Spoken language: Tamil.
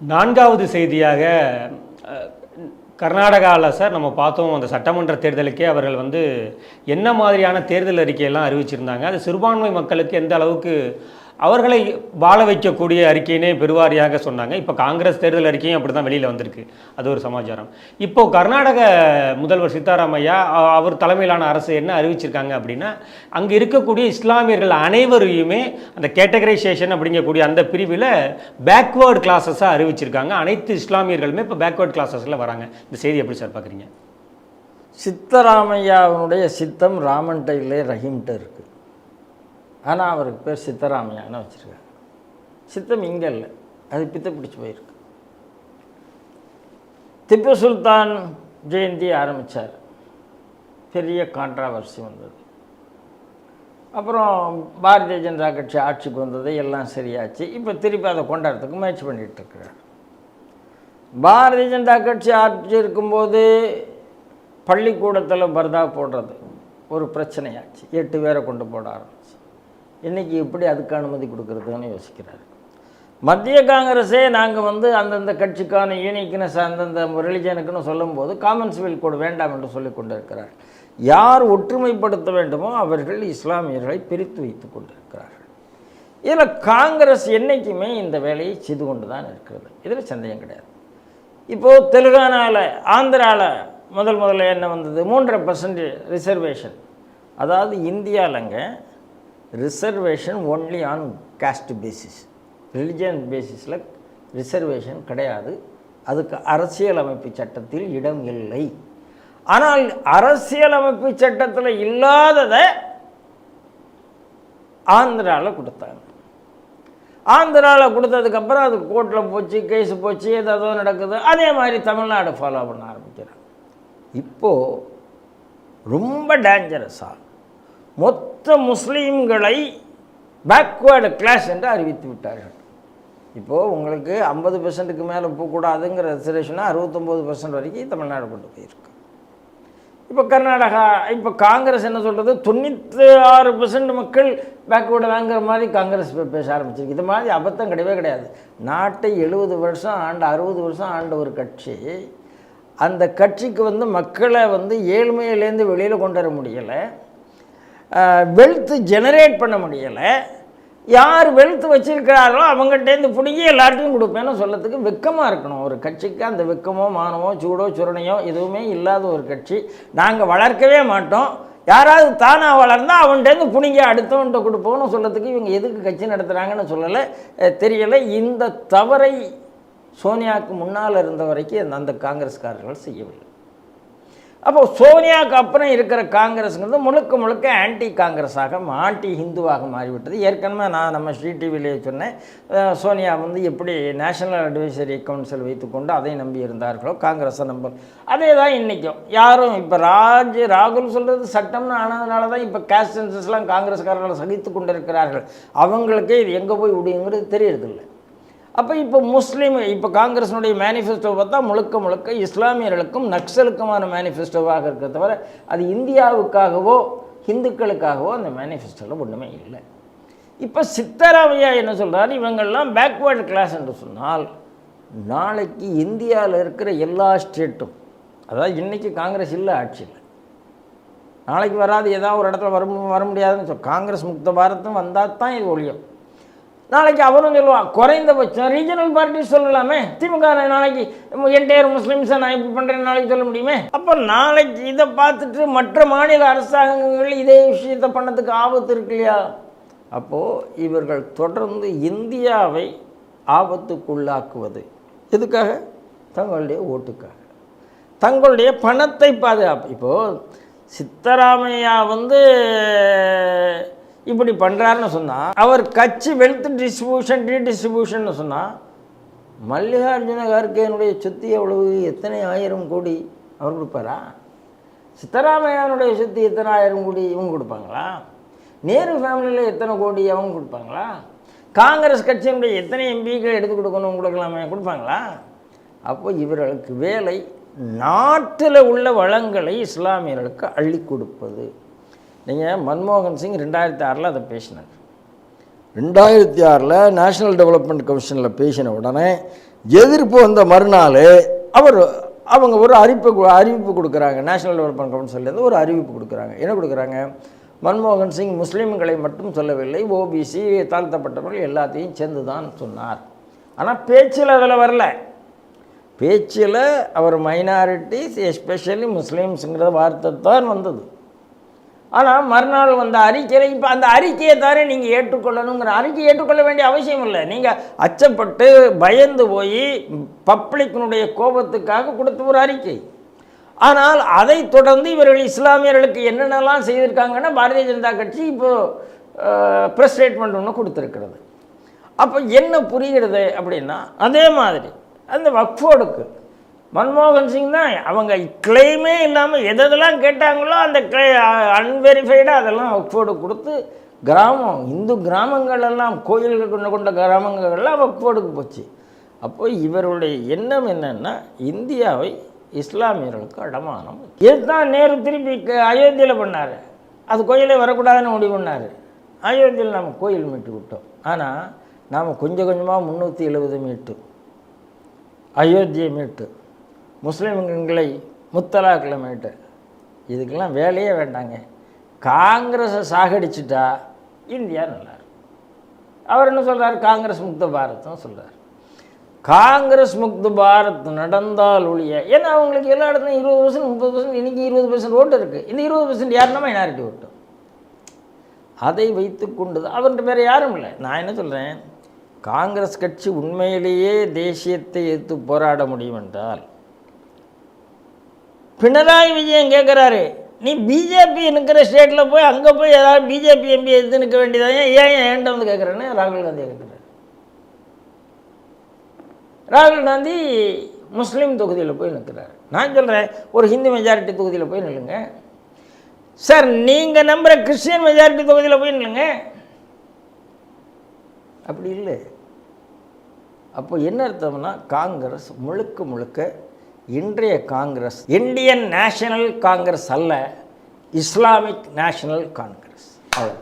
நான்காவது செய்தியாக கர்நாடகாவில் சார் நம்ம பார்த்தோம். அந்த சட்டமன்ற தேர்தலுக்கே அவர்கள் வந்து என்ன மாதிரியான தேர்தல் அறிக்கையெல்லாம் அறிவிச்சிருந்தாங்க. அது சிறுபான்மை மக்களுக்கு எந்த அளவுக்கு அவர்களை வாழ வைக்கக்கூடிய அறிக்கையினே பெருவாரியாக சொன்னாங்க. இப்போ காங்கிரஸ் தேர்தல் அறிக்கையும் அப்படி தான் வெளியில் வந்திருக்கு. அது ஒரு சமாச்சாரம். இப்போ கர்நாடக முதல்வர் சித்தாராமையா அவர் தலைமையிலான அரசு என்ன அறிவிச்சிருக்காங்க அப்படின்னா அங்கே இருக்கக்கூடிய இஸ்லாமியர்கள் அனைவரையுமே அந்த கேட்டகரைசேஷன் அப்படிங்கக்கூடிய அந்த பிரிவில் பேக்வேர்டு கிளாஸஸாக அறிவிச்சிருக்காங்க. அனைத்து இஸ்லாமியர்களுமே இப்போ பேக்வேர்டு கிளாஸஸில் வராங்க. இந்த செய்தி எப்படி சார் பார்க்குறீங்க சித்தராமையாவினுடைய சித்தம் ராமன்ட்ட இல்லை ரஹீம்கிட்ட இருக்குது ஆனால் அவருக்கு பேர் சித்தராமையான்னு வச்சுருக்காங்க சித்தம் இங்கே இல்லை. அது பித்த பிடிச்சி போயிருக்கு. திப்பு சுல்தான் ஜெயந்தி ஆரம்பித்தார் பெரிய கான்ட்ராவர்சி வந்தது. அப்புறம் பாரதிய ஜனதா கட்சி ஆட்சிக்கு வந்தது எல்லாம் சரியாச்சு. இப்போ திருப்பி அதை கொண்டாடுறதுக்கு முயற்சி பண்ணிகிட்டு இருக்கிறார் பாரதிய ஜனதா கட்சி ஆட்சி இருக்கும்போது பள்ளிக்கூடத்தில் பர்தா போடுறது. ஒரு பிரச்சனையாச்சு. எட்டு பேரை கொண்டு போட ஆரம்பிச்சு இன்றைக்கி எப்படி அதுக்கு அனுமதி கொடுக்குறதுன்னு யோசிக்கிறாரு. மத்திய காங்கிரஸே நாங்கள் வந்து அந்தந்த கட்சிக்கான யூனிக்னஸ் அந்தந்த ரிலிஜனுக்குன்னு சொல்லும்போது காமன்ஸ்வெல் சிவில் கோடு வேண்டாம் என்று சொல்லிக் கொண்டிருக்கிறார். யார் ஒற்றுமைப்படுத்த வேண்டுமோ அவர்கள் இஸ்லாமியர்களை பிரித்து வைத்து கொண்டிருக்கிறார்கள். இதில் காங்கிரஸ் என்றைக்குமே இந்த வேலையை செய்து கொண்டு தான் இருக்கிறது. இதில் சந்தேகம் கிடையாது. இப்போது தெலுங்கானாவில் ஆந்திராவில் முதல் முதல்ல என்ன வந்தது? மூன்றரை பர்சன்ட் ரிசர்வேஷன் அதாவது இந்தியாவிலங்க reservation only on caste basis religion பேசிஸில் ரிசர்வேஷன் கிடையாது. அதுக்கு அரசியலமைப்பு சட்டத்தில் இடம் இல்லை. ஆனால் அரசியலமைப்பு சட்டத்தில் இல்லாததை ஆந்திராவில் கொடுத்தாங்க. ஆந்திராவில் கொடுத்ததுக்கப்புறம் அது கோர்ட்டில் போச்சு கேஸ் போச்சு ஏதோ நடக்குது. அதே மாதிரி தமிழ்நாடு ஃபாலோ பண்ண ஆரம்பிக்கிறாங்க. இப்போது ரொம்ப டேஞ்சரஸாக மொத்த முஸ்லீம்களை பேக்வேர்டு கிளாஸ் என்று அறிவித்து விட்டார்கள். இப்போது உங்களுக்கு ஐம்பது பெர்சன்ட்டுக்கு மேலே போகக்கூடாதுங்கிற ரிசர்வேஷனாக அறுபத்தொம்போது பெர்சன்ட் வரைக்கும் தமிழ்நாடு கொண்டு போயிருக்கு. இப்போ கர்நாடகா இப்போ காங்கிரஸ் என்ன சொல்கிறது தொண்ணூற்றி ஆறு பெர்சன்ட் மக்கள் பேக்வேர்டு வாங்குற மாதிரி காங்கிரஸ் பேச ஆரம்பிச்சிருக்கு. இது மாதிரி அபத்தம் கிடையவே கிடையாது. நாட்டை எழுபது வருஷம் ஆண்ட அறுபது வருஷம் ஆண்ட ஒரு கட்சி அந்த கட்சிக்கு வந்து மக்களை வந்து ஏழ்மையிலேருந்து வெளியில் கொண்டு வர முடியலை. வெல்த்து ஜெனரேட் பண்ண முடியலை. யார் வெல்த் வச்சுருக்கிறாரோ அவங்ககிட்டேருந்து பிடிங்கி எல்லார்ட்டையும் கொடுப்பேன்னு சொல்லத்துக்கு வெக்கமாக இருக்கணும். ஒரு கட்சிக்கு அந்த வெக்கமோ மானமோ சூடோ சுரணையோ எதுவுமே இல்லாத ஒரு கட்சி நாங்கள் வளர்க்கவே மாட்டோம். யாராவது தானாக வளர்ந்தால் அவன்கிட்டேருந்து புனிங்க அடுத்தவன்கிட்ட கொடுப்போம்னு சொல்லத்துக்கு இவங்க எதுக்கு கட்சி நடத்துகிறாங்கன்னு சொல்லலை தெரியலை. இந்த தவறை சோனியாவுக்கு முன்னால் இருந்த வரைக்கும் அந்த- அந்த காங்கிரஸ்காரர்கள் செய்யவில்லை. அப்போ சோனியாவுக்கு அப்புறம் இருக்கிற காங்கிரஸுங்கிறது முழுக்க முழுக்க ஆன்டி காங்கிரஸாக ஆன்டி ஹிந்துவாக மாறிவிட்டது. ஏற்கனவே நான் நம்ம ஸ்ரீ டிவிலேயே சொன்னேன் சோனியா வந்து எப்படி நேஷனல் அட்வைசரி கவுன்சில் வைத்துக்கொண்டு அதை நம்பி இருந்தார்களோ காங்கிரஸை நம்ப அதே தான் இன்றைக்கும் யாரும் இப்போ ராஜ் ராகுல் சொல்கிறது சட்டம்னு ஆனதுனால தான் இப்போ கேஸ்ட் சென்சஸ்லாம் காங்கிரஸ்காரர்கள் சகித்து கொண்டிருக்கிறார்கள். அவங்களுக்கே இது எங்கே போய் விடுங்கிறது தெரியறதில்லை. அப்போ இப்போ முஸ்லீம் இப்போ காங்கிரஸினுடைய மேனிஃபெஸ்டோ பார்த்தா முழுக்க முழுக்க இஸ்லாமியர்களுக்கும் நக்சலுக்குமான மேனிஃபெஸ்டோவாக இருக்க தவிர அது இந்தியாவுக்காகவோ ஹிந்துக்களுக்காகவோ அந்த மேனிஃபெஸ்டோவில் ஒன்றுமே இல்லை. இப்போ சித்தராமையா என்ன சொல்கிறார் இவங்கெல்லாம் பேக்வேர்டு கிளாஸ் என்று சொன்னால் நாளைக்கு இந்தியாவில் இருக்கிற எல்லா ஸ்டேட்டும் அதாவது இன்றைக்கி காங்கிரஸ் இல்லை ஆட்சியில் நாளைக்கு வராது ஏதாவது ஒரு இடத்துல வர வர முடியாதுன்னு சொல் காங்கிரஸ் முக்த பாரதம் வந்தால் தான் இது ஒழியும். நாளைக்கு அவரும் சொல்லுவான் குறைந்தபட்சம் ரீஜனல் பார்ட்டி சொல்லலாமே. திமுக நாளைக்கு என்டையர் முஸ்லீம்ஸை நான் இப்படி பண்ணுறேன் நாளைக்கு சொல்ல முடியுமே? அப்போ நாளைக்கு இதை பார்த்துட்டு மற்ற மாநில அரசாங்கங்கள் இதே விஷயத்தை பண்ணதுக்கு ஆபத்து இருக்கு இல்லையா? அப்போது இவர்கள் தொடர்ந்து இந்தியாவை ஆபத்துக்குள்ளாக்குவது. எதுக்காக? தங்களுடைய ஓட்டுக்காக. தங்களுடைய பணத்தை பாதுகாப்பு. இப்போது சித்தராமையா வந்து இப்படி பண்ணுறாருன்னு சொன்னால் அவர் கட்சி வெல்த் டிஸ்ட்ரிபியூஷன் ரீடிஸ்ட்ரிபியூஷன் சொன்னால் மல்லிகார்ஜுன கார்கேனுடைய சொத்து எவ்வளவு? எத்தனை ஆயிரம் கோடி அவர் கொடுப்பாரா? சித்தராமையானுடைய சொத்து எத்தனை ஆயிரம் கோடி இவங்க கொடுப்பாங்களா? நேரு ஃபேமிலியில் எத்தனை கோடி அவங்க கொடுப்பாங்களா? காங்கிரஸ் கட்சியினுடைய எத்தனை எம்பிக்கள் எடுத்து கொடுக்கணும் கொடுக்கலாமே? கொடுப்பாங்களா? அப்போ இவர்களுக்கு வேலை நாட்டில் உள்ள வளங்களை இஸ்லாமியர்களுக்கு அள்ளி கொடுப்பது. நீங்கள் மன்மோகன் சிங் ரெண்டாயிரத்தி ஆறில் அதை பேசினார் ரெண்டாயிரத்தி ஆறில் நேஷனல் டெவலப்மெண்ட் கமிஷனில் பேசின உடனே எதிர்ப்பு வந்த மறுநாள் அவர் அவங்க ஒரு அறிவிப்பு அறிவிப்பு கொடுக்குறாங்க. நேஷனல் டெவலப்மெண்ட் கவுன்சிலேருந்து ஒரு அறிவிப்பு கொடுக்குறாங்க. என்ன கொடுக்குறாங்க? மன்மோகன் சிங் முஸ்லீம்களை மட்டும் சொல்லவில்லை. ஓபிசி தாழ்த்தப்பட்டவர்கள் எல்லாத்தையும் சேர்ந்து தான் சொன்னார். ஆனால் பேச்சில் அதில் வரல. பேச்சில் அவர் மைனாரிட்டிஸ் எஸ்பெஷலி முஸ்லீம்ஸுங்கிற வார்த்தை தான் வந்தது. ஆனால் மறுநாள் வந்த அறிக்கையில் இப்போ அந்த அறிக்கையை தானே நீங்கள் ஏற்றுக்கொள்ளணுங்கிற அறிக்கை ஏற்றுக்கொள்ள வேண்டிய அவசியம் இல்லை. நீங்கள் அச்சப்பட்டு பயந்து போய் பப்ளிக்கினுடைய கோபத்துக்காக கொடுத்த ஒரு அறிக்கை. ஆனால் அதைத் தொடர்ந்து இவர்கள் இஸ்லாமியர்களுக்கு என்னென்னலாம் செய்திருக்காங்கன்னா பாரதிய ஜனதா கட்சி இப்போது ப்ரெஸ் ஸ்டேட்மெண்ட் ஒன்று கொடுத்துருக்கிறது. அப்போ என்ன புரிகிறது அப்படின்னா அதே மாதிரி அந்த வக்ஃபோர்டுக்கு மன்மோகன் சிங் தான். அவங்க கிளைமே இல்லாமல் எதெல்லாம் கேட்டாங்களோ அந்த கிளை அன்வெரிஃபைடாக அதெல்லாம் ஒப்போடு கொடுத்து கிராமம் இந்து கிராமங்கள் எல்லாம் கோயில்கள் கொண்ட கொண்ட கிராமங்கள்லாம் ஒப்போடுக்கு போச்சு. அப்போ இவருடைய எண்ணம் என்னன்னா இந்தியாவை இஸ்லாமியர்களுக்கு அடமானம் இதுதான் நேரு திருப்பி க- அயோத்தியில் பண்ணார். அது கோயிலே வரக்கூடாதுன்னு முடிவு பண்ணார். அயோத்தியில் நாம் கோயில் மீட்டு விட்டோம். ஆனால் நாம் கொஞ்சம் கொஞ்சமாக முந்நூற்றி எழுபது மீட்டு அயோத்தியை மீட்டு. முஸ்லீம்களை முத்தலாக்கிழமைட்டு இதுக்கெல்லாம் வேலையே வேண்டாங்க. காங்கிரஸை சாகடிச்சிட்டா இந்தியா நல்லா அவர் என்ன சொல்கிறார் காங்கிரஸ் முக்த பாரத்னு சொல்கிறார் காங்கிரஸ் முக்த பாரத் நடந்தால் ஒழிய ஏன்னா அவங்களுக்கு எல்லா இடத்துலையும் இருபது பர்சன்ட் முப்பது பர்சன்ட் இன்றைக்கி இருபது பர்சன்ட் ஓட்டு இருக்குது இந்த இருபது பர்சன்ட் யாருன்னா மைனாரிட்டி ஓட்டு. அதை வைத்துக்கொண்டு தான் அவர்கிட்ட வேறு யாரும் இல்லை. நான் என்ன சொல்கிறேன் காங்கிரஸ் கட்சி உண்மையிலேயே தேசியத்தை எதிர்த்து போராட முடியும் என்றால் பினராயி விஜயன் கேட்குறாரு நீ பிஜேபி இருக்கிற ஸ்டேட்டில் போய் அங்கே போய் ஏதாவது பிஜேபி எம்பி எடுத்து நிற்க வேண்டியதான் ஏன் ஏன் என்கிட்ட வந்து கேட்குறேன்னு ராகுல் காந்தி கேட்குறாரு ராகுல் காந்தி முஸ்லீம் தொகுதியில் போய் நிற்கிறார் நான் சொல்கிறேன் ஒரு ஹிந்து மெஜாரிட்டி தொகுதியில் போய் நில்லுங்க. சார் நீங்கள் நம்புகிற கிறிஸ்டியன் மெஜாரிட்டி தொகுதியில் போய் நில்லுங்க. அப்படி இல்லை. அப்போ என்ன அர்த்தம்னா காங்கிரஸ் முழுக்க முழுக்க இன்றைய காங்கிரஸ் இந்தியன் நேஷனல் காங்கிரஸ் அல்ல இஸ்லாமிக் நேஷனல் காங்கிரஸ். அவ்வளோ